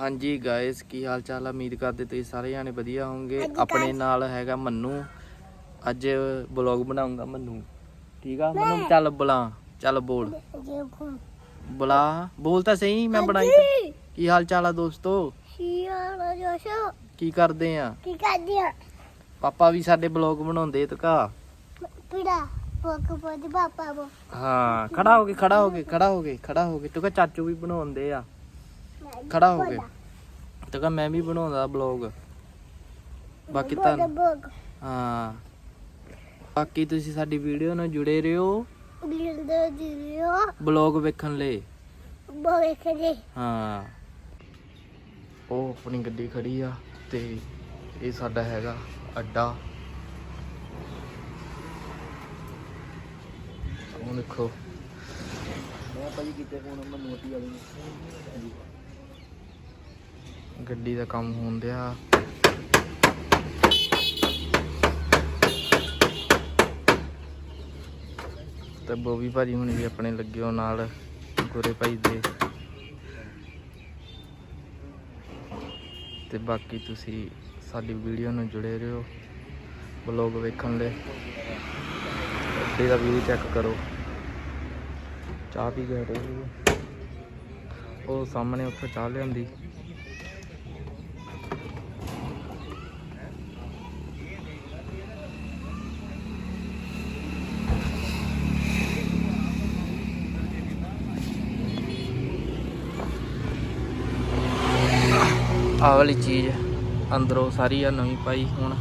ਹਾਂਜੀ ਗਾਇਸ ਕੀ ਹਾਲ ਚਾਲ ਆ? ਉਮੀਦ ਕਰਦੇ ਤੁਸੀਂ ਸਾਰੇ ਜਾਣੇ ਵਧੀਆ ਹੋਵੋਗੇ। ਆਪਣੇ। ਨਾਲ ਹੈਗਾ ਮੰਨੂ। ਅੱਜ ਵਲੌਗ ਬਣਾਉਂਗਾ ਮੰਨੂ। ਠੀਕ ਆ? ਮੰਨੂ ਚੱਲ ਬੁਲਾ। ਚੱਲ ਬੋਲ। ਬੁਲਾ। ਬੋਲ। ਤਾਂ ਸਹੀ ਮੈਂ ਬਣਾਈ ਤਾਂ- ਕੀ ਹਾਲ ਚਾਲ ਆ ਦੋਸਤੋ? ਸ਼ੀਆ ਜੋਸ਼ੋ? ਕੀ ਕਰਦੇ ਆ? ਕੀ ਕਰਦੀ ਆ? ਪਾਪਾ ਵੀ ਸਾਡੇ ਵਲੌਗ ਬਣਾਉਂਦੇ ਤਕਾ। ਪੀੜਾ ਪੋਕ ਪੋਦੀ ਪਾਪਾ ਬੋ ਹਾਂ ਖੜਾ ਹੋ ਕੇ ਖੜਾ ਹੋ ਕੇ ਖੜਾ ਹੋ ਕੇ ਖੜਾ ਹੋ ਕੇ। ਤੂੰ ਚਾਚੂ ਵੀ ਬਣਾਉਂਦੇ ਆ। ਖੜਾ ਹੋ ਕੇ। ਤੂੰ ਕਹ ਮੈਂ ਵੀ ਬਣਾਉਂਦਾ ਵਲੌਗ ਬਾਕੀ ਤਾਂ ਹਾਂ। ਬਾਕੀ ਤੁਸੀਂ ਸਾਡੀ ਵੀਡੀਓ ਨਾਲ ਜੁੜੇ ਰਹੋ। ਵਲੌਗ ਵੇਖਣ ਲਈ। ਬੋਗੇ ਕਰੇ ਹਾਂ। ਉਹ ਆਪਣੀ ਗੱਡੀ ਖੜੀ ਆ ਤੇ ਇਹ ਸਾਡਾ ਹੈਗਾ ਅੱਡਾ। ਉਹ ਦੇਖੋ। ਮੈਂ ਭਾਜੀ ਕਿਤੇ ਫੋਨ ਮਨੋਤੀ ਵਾਲੀ। ਗੱਡੀ ਦਾ ਕੰਮ ਹੋਣ ਦਿਆ। ਤੇ ਬੋਬੀ ਭਾਜੀ ਹੁਣ ਵੀ ਆਪਣੇ ਲੱਗੇ ਹੋ ਨਾਲ, ਗੁਰੇ ਭਾਈ ਦੇ। ਤੇ ਬਾਕੀ ਤੁਸੀਂ ਸਾਡੀ ਵੀਡੀਓ ਨੂੰ ਜੁੜੇ ਰਹੋ ਬਲੌਗ ਵੇਖਣ ਲਈ। ਅੱਡੇ ਦਾ ਵਿਊ ਚੈੱਕ ਕਰੋ। ਚਾਹ ਪੀ ਕੇ ਹਟੇ ਉਹ ਸਾਹਮਣੇ ਉੱਥੇ ਚਾਹ ਲਿਆਂਦੀ। ਆਹ ਵਾਲੀ ਚੀਜ਼ ਅੰਦਰੋਂ ਸਾਰੀ ਆ, ਨਵੀਂ ਪਾਈ ਹੁਣ।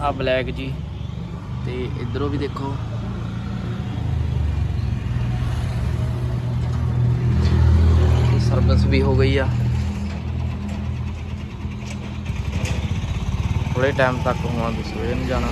ਆ ਬਲੈਕ ਜੀ। ਤੇ ਇਧਰੋਂ ਵੀ ਦੇਖੋ। ਸਰਵਿਸ ਵੀ ਹੋ ਗਈ ਆ। ਥੋੜੇ ਟਾਈਮ ਤੱਕ ਹੋਣਾ ਸਵੇਰ ਨੂੰ ਜਾਣਾ।